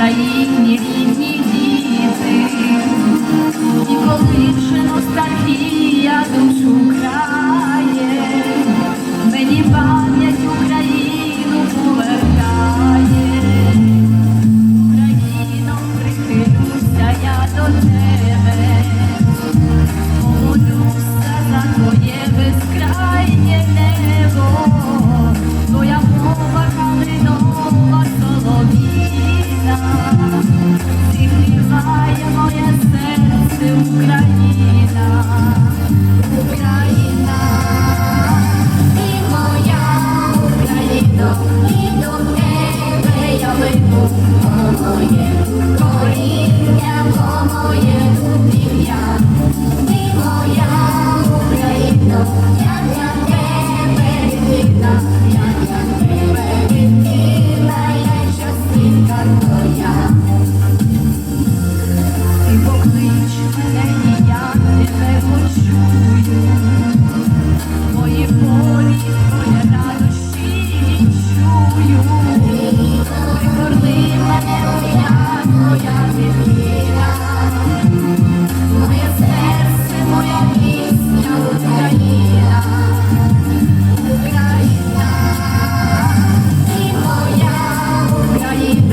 Україні рідні діти, і коли вже ностальгія душу. Christ.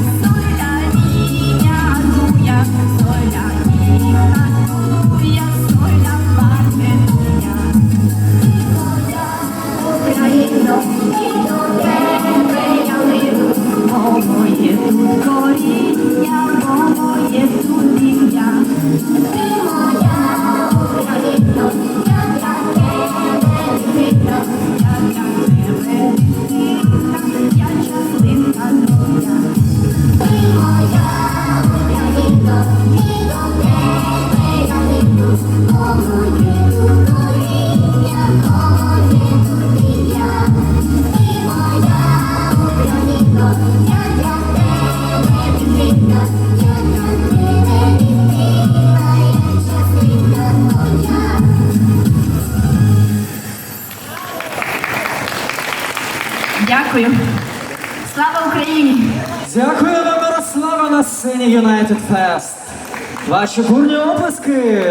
Thank you. Дякую. Слава Україні! Дякую вам, Мирослава, на сцені United Fest. Ваші бурні описки.